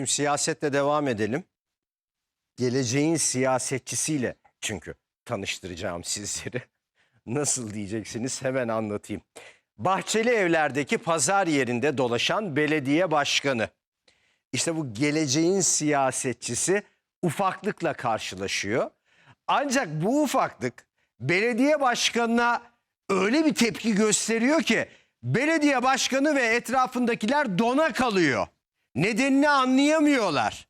Şimdi siyasetle devam edelim. Geleceğin siyasetçisiyle çünkü tanıştıracağım sizleri. Nasıl diyeceksiniz hemen anlatayım. Bahçeli evlerdeki pazar yerinde dolaşan belediye başkanı. İşte bu geleceğin siyasetçisi ufaklıkla karşılaşıyor. Ancak bu ufaklık belediye başkanına öyle bir tepki gösteriyor ki belediye başkanı ve etrafındakiler dona kalıyor. Nedenini anlayamıyorlar.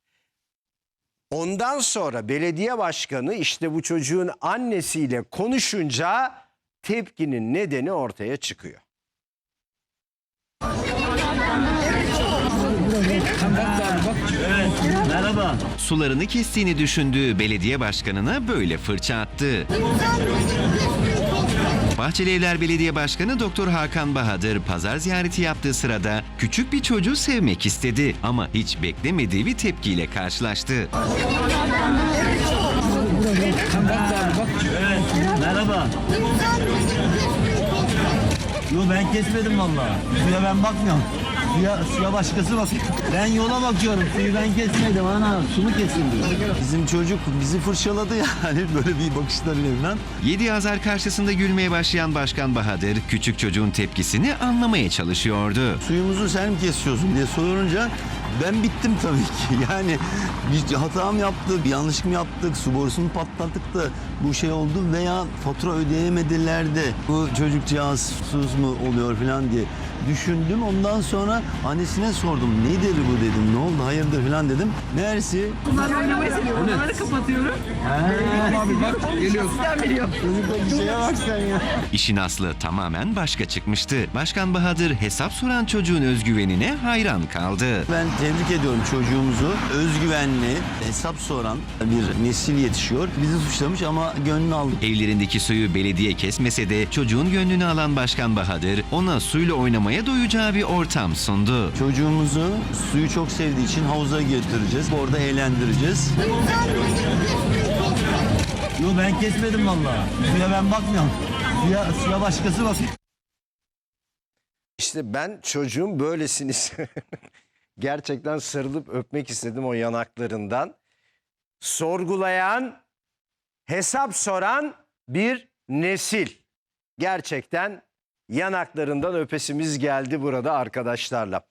Ondan sonra belediye başkanı işte bu çocuğun annesiyle konuşunca tepkinin nedeni ortaya çıkıyor. Merhaba. Sularını kestiğini düşündüğü belediye başkanına böyle fırça attı. Bahçelievler Belediye Başkanı Doktor Hakan Bahadır pazar ziyareti yaptığı sırada küçük bir çocuğu sevmek istedi ama hiç beklemediği bir tepkiyle karşılaştı. Merhaba. Yo ben kesmedim vallahi. Suya ben bakmıyorum. Suya, suya başkası bakıyor. Ben yola bakıyorum. Suyu ben kesmedim ana. Su mu kesildi? Bizim çocuk bizi fırçaladı yani böyle bir bakışlarıyla falan. 7 Azar karşısında gülmeye başlayan Başkan Bahadır küçük çocuğun tepkisini anlamaya çalışıyordu. Suyumuzu sen mi kesiyorsun diye sorunca ben bittim tabii ki. Yani bir hata mı yaptık, bir yanlış mı yaptık, su borusunu patlattık da bu şey oldu veya fatura ödeyemediler de bu çocukcağız susuz mu oluyor falan diye düşündüm. Ondan sonra annesine sordum. Nedir bu dedim. Ne oldu hayırdır falan dedim. Meğerse Bunlar oynamayı seviyor. Bunları kapatıyorum. Abi bak geliyorsun. Biliyor. çocukta bir şeye bak sen ya. İşin aslı tamamen başka çıkmıştı. Başkan Bahadır hesap soran çocuğun özgüvenine hayran kaldı. Ben tebrik ediyorum çocuğumuzu. Özgüvenli, hesap soran bir nesil yetişiyor. Bizi suçlamış ama gönlünü aldık. Evlerindeki suyu belediye kesmese de çocuğun gönlünü alan Başkan Bahadır ona suyla oynamaya doyacağı bir ortam sundu. Çocuğumuzu suyu çok sevdiği için havuza götüreceğiz. Orada eğlendireceğiz. Yo ben kesmedim vallahi. Suya ben bakmıyorum. Suya, suya başkası bakıyor. İşte ben çocuğun böylesini gerçekten sarılıp öpmek istedim o yanaklarından. Sorgulayan, hesap soran bir nesil. Gerçekten yanaklarından öpesimiz geldi burada arkadaşlarla.